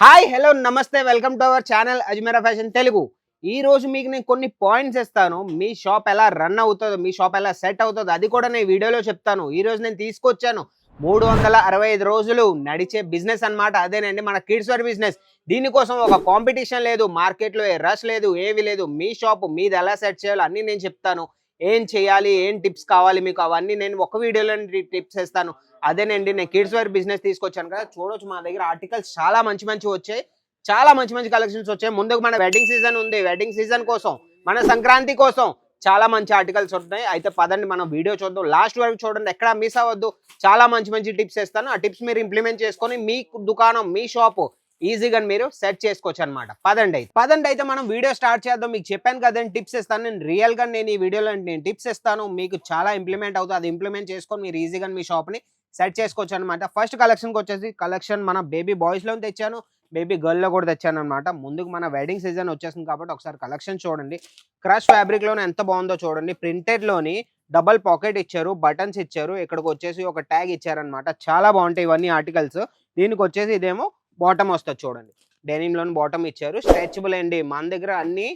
Hi hello నమస్తే welcome to our channel Ajmeera fashion Telugu. ఈ రోజు మీకు నేను కొన్ని పాయింట్స్ ఇస్తాను. మీ షాప్ ఎలా రన్ అవుతుందో మీ షాప్ ఎలా సెట్ అవుతుందో అది కూడా నేను వీడియోలో చెప్తాను. ఈ రోజు నేను తీసుకొచ్చాను మూడు వందల అరవై ఐదు రోజులు నడిచే బిజినెస్ అన్నమాట. అదేనండి మన కిడ్స్ వేర్ బిజినెస్. దీనికోసం ఒక కాంపిటీషన్ లేదు మార్కెట్లో ఏ రష్ లేదు ఏవి లేదు. మీ షాప్ మీది ఎలా సెట్ చేయాలో అన్నీ నేను చెప్తాను. ఏం చేయాలి ఏం టిప్స్ కావాలి మీకు? అవన్నీ నేను ఒక వీడియోలో టిప్స్ ఇస్తాను అదేనండి నేను కిడ్స్ వేర్ బిజినెస్ తీసుకొచ్చాను కదా చూడొచ్చు మా దగ్గర ఆర్టికల్స్ చాలా మంచి మంచి వచ్చాయి. చాలా మంచి మంచి కలెక్షన్స్ వచ్చాయి. ముందుకు మన వెడ్డింగ్ సీజన్ ఉంది. వెడ్డింగ్ సీజన్ కోసం మన సంక్రాంతి కోసం చాలా మంచి ఆర్టికల్స్ ఉన్నాయి అయితే పదండి మనం వీడియో చూద్దాం. లాస్ట్ వరకు చూడండి ఎక్కడ మిస్ అవ్వద్దు. చాలా మంచి మంచి టిప్స్ ఇస్తాను ఆ టిప్స్ మీరు ఇంప్లిమెంట్ చేసుకొని మీ దుకాణం మీ షాపు ఈజీగా మీరు సెట్ చేసుకోవచ్చు అనమాట పదండి అయితే. పదండి అయితే మనం వీడియో స్టార్ట్ చేద్దాం. మీకు చెప్పాను కదండి టిప్స్ ఇస్తాను. నేను రియల్గా నేను ఈ వీడియోలో నేను టిప్స్ ఇస్తాను. మీకు చాలా ఇంప్లిమెంట్ అవుతుంది. అది ఇంప్లిమెంట్ చేసుకొని మీరు ఈజీగా మీ షాప్ని సెట్ చేసుకోవచ్చు అనమాట ఫస్ట్ కలెక్షన్కి వచ్చేసి కలెక్షన్ మన బేబీ బాయ్స్లో తెచ్చాను. బేబీ గర్ల్లో కూడా తెచ్చాను అనమాట ముందుకు మన వెడ్డింగ్ సీజన్ వచ్చేసింది కాబట్టి ఒకసారి కలెక్షన్ చూడండి. క్రష్ ఫ్యాబ్రిక్లోనే ఎంత బాగుందో చూడండి. ప్రింటెడ్లోని డబల్ పాకెట్ ఇచ్చారు బటన్స్ ఇచ్చారు. ఇక్కడికి వచ్చేసి ఒక ట్యాగ్ ఇచ్చారనమాట చాలా బాగుంటాయి ఇవన్నీ ఆర్టికల్స్. దీనికి వచ్చేసి ఇదేమో బాటమ్ వస్తుంది చూడండి. డెనిమ్లోని బాటమ్ ఇచ్చారు. స్ట్రెచబుల్ అండి. మన దగ్గర అన్ని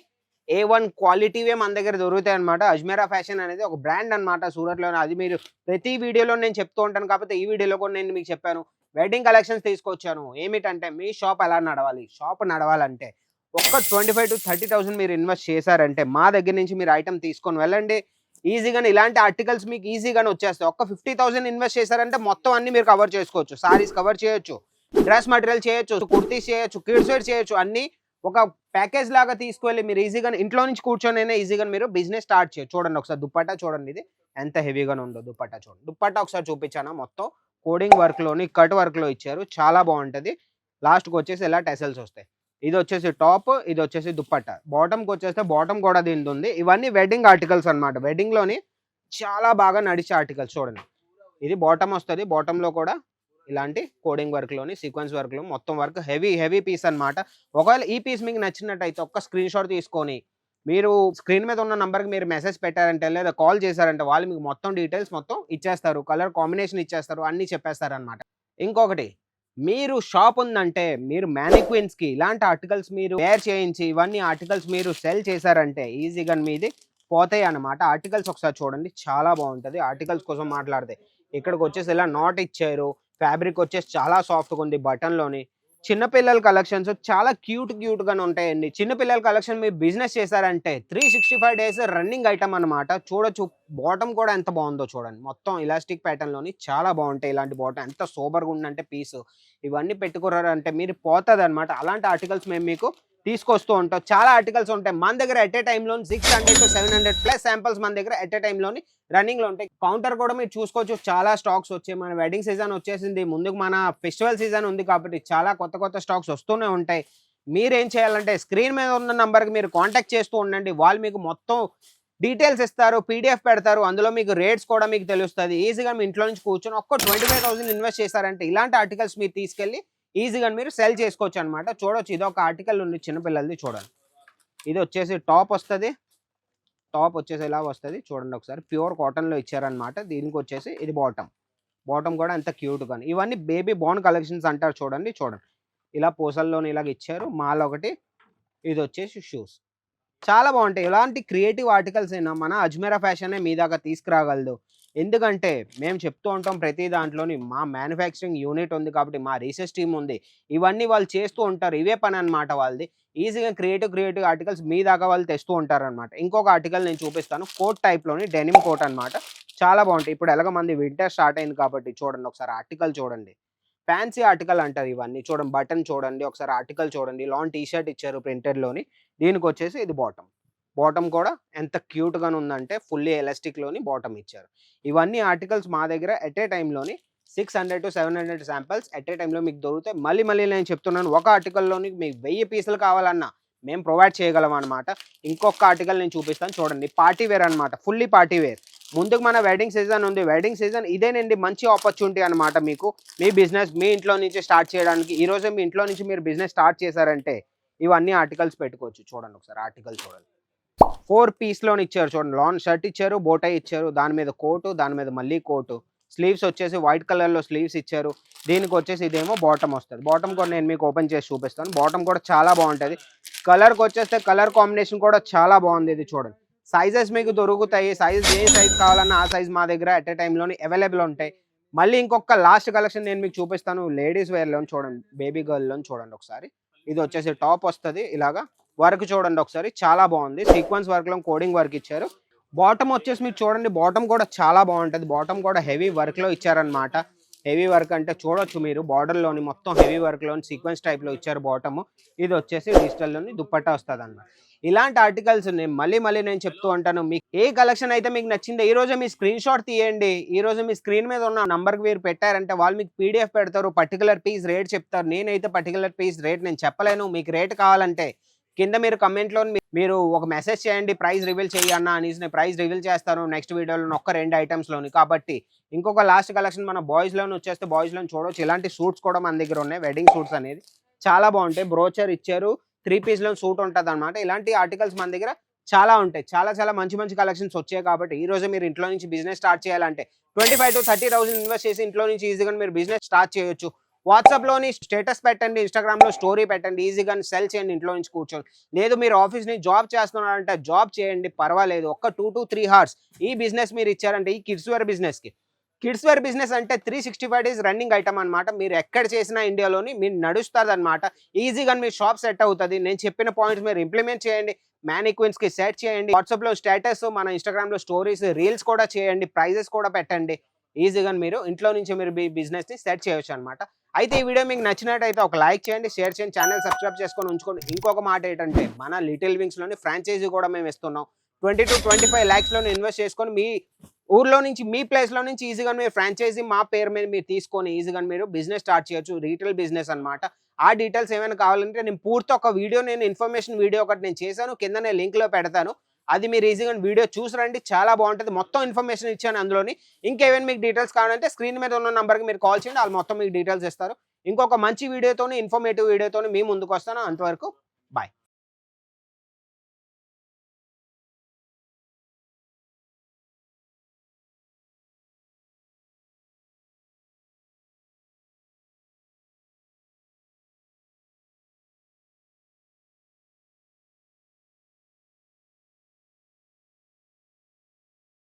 ఏ వన్ క్వాలిటీవే మన దగ్గర దొరుకుతాయి అనమాట అజ్మేరా ఫ్యాషన్ అనేది ఒక బ్రాండ్ అనమాట సూరత్లో అది మీరు ప్రతి వీడియోలో నేను చెప్తూ ఉంటాను కాకపోతే ఈ వీడియోలో కూడా నేను మీకు చెప్పాను. వెడ్డింగ్ కలెక్షన్స్ తీసుకొచ్చాను. ఏమిటంటే మీ షాప్ ఎలా నడవాలి? షాప్ నడవాలంటే ఒక్క twenty five to thirty thousand మీరు ఇన్వెస్ట్ చేశారంటే మా దగ్గర నుంచి మీరు ఐటమ్ తీసుకొని వెళ్ళండి. ఈజీగానే ఇలాంటి ఆర్టికల్స్ మీకు ఈజీగానే వచ్చేస్తాయి. ఒక్క ఫిఫ్టీ థౌసండ్ ఇన్వెస్ట్ చేశారంటే మొత్తం అన్ని మీరు కవర్ చేసుకోవచ్చు. సారీస్ కవర్ చేయొచ్చు. డ్రెస్ మెటీరియల్ చేయొచ్చు కుర్తీస్ చేయొచ్చు కిడ్స్ వేర్ చేయొచ్చు అన్ని ఒక ప్యాకేజ్ లాగా తీసుకువెళ్ళి మీరు ఈజీగా ఇంట్లో నుంచి కూర్చొని ఈజీగా మీరు బిజినెస్ స్టార్ట్ చేయొచ్చు చూడండి ఒకసారి దుప్పట్టా చూడండి ఇది. ఎంత హెవీగా ఉందో దుప్పట్టా చూడండి. దుప్పట్టా ఒకసారి చూపించాను మొత్తం కోడింగ్ వర్క్లోని కట్ వర్క్లో ఇచ్చారు. చాలా బాగుంటది. లాస్ట్కి వచ్చేసి ఇలా టెసల్స్ వస్తాయి. ఇది వచ్చేసి టాప్ ఇది వచ్చేసి దుప్పట్ట. బాటంకి వచ్చేస్తే బాటమ్ కూడా దీని ఉంది. ఇవన్నీ వెడ్డింగ్ ఆర్టికల్స్ అన్నమాట. వెడ్డింగ్లోని చాలా బాగా నడిచే ఆర్టికల్స్ చూడండి. ఇది బాటమ్ వస్తుంది. బాటంలో కూడా ఇలాంటి కోడింగ్ వర్క్లోని సీక్వెన్స్ వర్క్లో మొత్తం వర్క్ హెవీ హెవీ పీస్ అన్నమాట. ఒకవేళ ఈ పీస్ మీకు నచ్చినట్టయితే ఒక్క స్క్రీన్ షాట్ తీసుకొని మీరు స్క్రీన్ మీద ఉన్న నంబర్కి మీరు మెసేజ్ పెట్టారంటే లేదా కాల్ చేశారంటే వాళ్ళు మీకు మొత్తం డీటెయిల్స్ మొత్తం ఇచ్చేస్తారు. కలర్ కాంబినేషన్ ఇచ్చేస్తారు. అన్నీ చెప్పేస్తారు అనమాట ఇంకొకటి మీరు షాప్ ఉందంటే మీరు మ్యానిక్విన్స్కి ఇలాంటి ఆర్టికల్స్ మీరు వేర్ చేయించి ఇవన్నీ ఆర్టికల్స్ మీరు సెల్ చేశారంటే ఈజీగా మీది పోతాయి అన్నమాట. ఆర్టికల్స్ ఒకసారి చూడండి. చాలా బాగుంటుంది. ఆర్టికల్స్ కోసం మాట్లాడితే. ఇక్కడికి వచ్చేసి ఇలా నాట్ ఇచ్చారు. ఫ్యాబ్రిక్ వచ్చేసి చాలా సాఫ్ట్గా ఉంది బటన్లోని. చిన్నపిల్లల కలెక్షన్స్ చాలా క్యూట్ క్యూట్గానే ఉంటాయండి. చిన్నపిల్లల కలెక్షన్ మీరు బిజినెస్ చేశారంటే three sixty five days running item అనమాట చూడొచ్చు బాటమ్ కూడా ఎంత బాగుందో చూడండి. మొత్తం ఇలాస్టిక్ ప్యాటర్న్లోని చాలా బాగుంటాయి ఇలాంటి బాటమ్ ఎంత సూపర్గా ఉందంటే పీస్ ఇవన్నీ పెట్టుకున్నారంటే మీరు పోతుంది అనమాట అలాంటి ఆర్టికల్స్ మేము మీకు తీసుకొస్తూ ఉంటాం. చాలా ఆర్టికల్స్ ఉంటాయి. మన దగ్గర ఎట్ ఏ టైంలో six hundred to seven hundred plus samples మన దగ్గర ఎట్ ఏ టైంలోని రన్నింగ్లో ఉంటాయి. కౌంటర్ కూడా మీరు చూసుకోవచ్చు. చాలా స్టాక్స్ వచ్చాయి. మన వెడ్డింగ్ సీజన్ వచ్చేసింది. ముందుకు మన ఫెస్టివల్ సీజన్ ఉంది కాబట్టి చాలా కొత్త కొత్త స్టాక్స్ వస్తూనే ఉంటాయి. మీరు ఏం చేయాలంటే స్క్రీన్ మీద ఉన్న నెంబర్కి మీరు కాంటాక్ట్ చేస్తూ ఉండండి. వాళ్ళు మీకు మొత్తం డీటెయిల్స్ ఇస్తారు. పీడిఎఫ్ పెడతారు. అందులో మీకు రేట్స్ కూడా మీకు తెలుస్తుంది. ఈజీగా మీ ఇంట్లో నుంచి కూర్చొని ఒక్క ట్వంటీ ఫైవ్ థౌసండ్ ఇన్వెస్ట్ చేశారంటే ఇలాంటి ఆర్టికల్స్ మీరు తీసుకెళ్ళి ఈజీగా మీరు సెల్ చేసుకోవచ్చు అనమాట చూడొచ్చు ఇది ఒక ఆర్టికల్ ఉంది చిన్నపిల్లలది చూడండి. ఇది వచ్చేసి టాప్ వస్తుంది. టాప్ వచ్చేసి ఇలా వస్తుంది. చూడండి ఒకసారి. ప్యూర్ కాటన్లో ఇచ్చారనమాట. దీనికి వచ్చేసి ఇది బాటమ్. బాటమ్ కూడా ఎంత క్యూట్ కానీ ఇవన్నీ బేబీ బాన్ కలెక్షన్స్ అంటారు చూడండి చూడండి. ఇలా పూసల్లోని ఇలాగ ఇచ్చారు. మాల ఒకటి ఇది వచ్చేసి షూస్. చాలా బాగుంటాయి. ఇలాంటి క్రియేటివ్ ఆర్టికల్స్ అయినా మన అజ్మేరా ఫ్యాషన్ మీ దాకా తీసుకురాగలదు. ఎందుకంటే మేము చెప్తూ ఉంటాం ప్రతి దాంట్లోని మా మ్యానుఫ్యాక్చరింగ్ యూనిట్ ఉంది కాబట్టి మా రీసెర్చ్ టీమ్ ఉంది. ఇవన్నీ వాళ్ళు చేస్తూ ఉంటారు. ఇవే పని అనమాట వాళ్ళది. ఈజీగా క్రియేటివ్ క్రియేటివ్ ఆర్టికల్స్ మీ దాకా వాళ్ళు తెస్తూ ఉంటారు అనమాట ఇంకొక ఆర్టికల్ నేను చూపిస్తాను. కోట్ టైప్లోని డెనిమ్ కోట్ అన్నమాట. చాలా బాగుంటాయి. ఇప్పుడు ఎలాగ మంది వింటర్ స్టార్ట్ అయింది కాబట్టి చూడండి. ఒకసారి ఆర్టికల్ చూడండి. ఫ్యాన్సీ ఆర్టికల్ అంటారు ఇవన్నీ. చూడండి. బటన్ చూడండి. ఒకసారి ఆర్టికల్ చూడండి. లాంగ్ టీ షర్ట్ ఇచ్చారు ప్రింటెడ్లోని లోని. దీనికి వచ్చేసి ఇది బాటమ్ బాటమ్ కూడా ఎంత క్యూట్ ఉందంటే ఫుల్లీ ఎలాస్టిక్లోని బాటమ్ ఇచ్చారు. ఇవన్నీ ఆర్టికల్స్ మా దగ్గర ఎట్ ఏ టైంలోని six hundred to seven hundred samples at a టైంలో మీకు దొరుకుతాయి. మళ్ళీ మళ్ళీ నేను చెప్తున్నాను ఒక ఆర్టికల్లోని మీకు వెయ్యి పీసులు కావాలన్నా మేము ప్రొవైడ్ చేయగలం అనమాట ఇంకొక ఆర్టికల్ నేను చూపిస్తాను చూడండి పార్టీ వేర్ అనమాట ఫుల్లీ పార్టీ వేర్. ముందుకు మన వెడ్డింగ్ సీజన్ ఉంది వెడ్డింగ్ సీజన్ ఇదేనండి మంచి ఆపర్చునిటీ అనమాట మీకు. మీ బిజినెస్ మీ ఇంట్లో నుంచి స్టార్ట్ చేయడానికి ఈరోజు మీ ఇంట్లో నుంచి మీరు బిజినెస్ స్టార్ట్ చేశారంటే ఇవన్నీ ఆర్టికల్స్ పెట్టుకోవచ్చు. చూడండి ఒకసారి ఆర్టికల్ చూడండి. ఫోర్ పీస్లోని ఇచ్చారు చూడండి. లాంగ్ షర్ట్ ఇచ్చారు బోటై ఇచ్చారు దాని మీద కోటు దాని మీద మళ్ళీ కోటు. స్లీవ్స్ వచ్చేసి వైట్ కలర్లో స్లీవ్స్ ఇచ్చారు. దీనికి వచ్చేసి ఇదేమో బాటమ్ వస్తుంది. బాటమ్ కూడా నేను మీకు ఓపెన్ చేసి చూపిస్తాను. బాటమ్ కూడా చాలా బాగుంటుంది. కలర్కి వచ్చేస్తే కలర్ కాంబినేషన్ కూడా చాలా బాగుంది ఇది చూడండి. సైజెస్ మీకు దొరుకుతాయి. సైజ్ ఏ సైజ్ కావాలన్నా ఆ సైజ్ మా దగ్గర అట్ ఎ టైంలోని అవైలబుల్ ఉంటాయి. మళ్ళీ ఇంకొక లాస్ట్ కలెక్షన్ నేను మీకు చూపిస్తాను. లేడీస్ వేర్లో చూడండి. బేబీ గర్ల్లో చూడండి ఒకసారి. ఇది వచ్చేసి టాప్ వస్తుంది. ఇలాగా వర్క్ చూడండి ఒకసారి. చాలా బాగుంది. సీక్వెన్స్ వర్క్లో కోడింగ్ వర్క్ ఇచ్చారు. బాటమ్ వచ్చేసి మీరు చూడండి బాటమ్ కూడా చాలా బాగుంటుంది. బాటమ్ కూడా హెవీ వర్క్లో ఇచ్చారనమాట హెవీ వర్క్ అంటే చూడొచ్చు మీరు. బార్డర్లోని మొత్తం హెవీ వర్క్లోని సీక్వెన్స్ టైప్లో ఇచ్చారు బాటమ్. ఇది వచ్చేసి డిజిటల్లోని దుప్పట్టా వస్తుంది అనమాట ఇలాంటి ఆర్టికల్స్ ఉన్నాయి. మళ్ళీ మళ్ళీ నేను చెప్తూ ఉంటాను. మీకు ఏ కలెక్షన్ అయితే మీకు నచ్చిందో ఈ రోజు మీ స్క్రీన్ షాట్ తీయండి. ఈ రోజు మీ స్క్రీన్ మీద ఉన్న నంబర్కి మీరు పెట్టారంటే వాళ్ళు మీకు పీడిఎఫ్ పెడతారు. పర్టికులర్ పీస్ రేట్ చెప్తారు. నేనైతే పర్టికులర్ పీస్ రేట్ నేను చెప్పలేను. మీకు రేట్ కావాలంటే కింద మీరు కమెంట్లో మీరు ఒక మెసేజ్ చేయండి ప్రైస్ రివీల్ చేయన్నా అనేసి నేను ప్రైస్ రివీల్ చేస్తాను నెక్స్ట్ వీడియోలో ఒక్క రెండు ఐటమ్స్లోని లోని. కాబట్టి ఇంకొక లాస్ట్ కలెక్షన్ మన బాయ్స్లోని వచ్చేస్తే బాయ్స్లోని చూడవచ్చు ఇలాంటి సూట్స్ కూడా మన దగ్గర ఉన్నాయి. వెడ్డింగ్ సూట్స్ అనేది చాలా బాగుంటాయి. బ్రోచర్ ఇచ్చారు. త్రీ పీస్లో సూట్ ఉంటుంది అనమాట ఇలాంటి ఆర్టికల్స్ మన దగ్గర చాలా ఉంటాయి. చాలా చాలా మంచి మంచి కలెక్షన్స్ వచ్చాయి కాబట్టి ఈ రోజు మీరు ఇంట్లో నుంచి బిజినెస్ స్టార్ట్ చేయాలంటే twenty five to thirty thousand invest చేసి ఇంట్లో నుంచి ఈజీగా మీరు బిజినెస్ స్టార్ట్ చేయొచ్చు. వాట్సాప్లోని స్టేటస్ పెట్టండి ఇన్స్టాగ్రామ్లో స్టోరీ పెట్టండి ఈజీగా సెల్ చేయండి ఇంట్లో నుంచి కూర్చొని. లేదు మీరు ఆఫీస్ జాబ్ చేస్తున్నారంటే జాబ్ చేయండి పర్వాలేదు. ఒక్క టూ టు త్రీ హార్స్. ఈ బిజినెస్ మీరు ఇచ్చారంటే ఈ కిడ్స్ వేర్ బిజినెస్కి కిడ్స్ వేర్ బిజినెస్ అంటే three sixty five days running item అనమాట మీరు ఎక్కడ చేసినా ఇండియాలోని మీరు నడుస్తుంది అనమాట ఈజీగా మీ షాప్ సెట్ అవుతుంది. నేను చెప్పిన పాయింట్స్ మీరు ఇంప్లిమెంట్ చేయండి. మ్యానిక్విన్స్కి సెట్ చేయండి. వాట్సాప్లో స్టేటస్ మన ఇన్స్టాగ్రామ్లో స్టోరీస్ రీల్స్ కూడా చేయండి. ప్రైజెస్ కూడా పెట్టండి. ఈజీగా మీరు ఇంట్లో నుంచి మీరు మీ బిజినెస్ని సెట్ చేయొచ్చు అనమాట అయితే ఈ వీడియో మీకు నచ్చినట్టయితే ఒక లైక్ చేయండి షేర్ చేయండి ఛానల్ సబ్స్క్రైబ్ చేసుకొని ఉంచుకోండి. ఇంకొక మాట ఏంటంటే మన లిటిల్ వింగ్స్లోని ఫ్రాంచైజీ కూడా మేము ఇస్తున్నాం twenty to twenty five lakhs invest చేసుకొని మీ ఊర్లో నుంచి మీ ప్లేస్లో నుంచి ఈజీగా మీరు ఫ్రాంచైజీ మా పేరు మీద మీరు తీసుకొని ఈజీగా మీరు బిజినెస్ స్టార్ట్ చేయొచ్చు రీటైల్ బిజినెస్ అనమాట ఆ డీటెయిల్స్ ఏమైనా కావాలంటే నేను పూర్తి ఒక వీడియో నేను ఇన్ఫర్మేషన్ వీడియో ఒకటి నేను చేశాను. కింద నేను లింక్లో పెడతాను. అది మీరు ఈజీగా వీడియో చూసి రండి చాలా బాగుంటుంది. మొత్తం ఇన్ఫర్మేషన్ ఇచ్చాను అందులోని. ఇంకేమైనా మీకు డీటెయిల్స్ కావాలంటే స్క్రీన్ మీద ఉన్న నెంబర్కి మీరు కాల్ చేయండి వాళ్ళు మొత్తం మీకు డీటెయిల్స్ ఇస్తారు. ఇంకొక మంచి వీడియోతోని ఇన్ఫర్మేటివ్ వీడియోతోని మీ ముందుకు వస్తాను. అంతవరకు బాయ్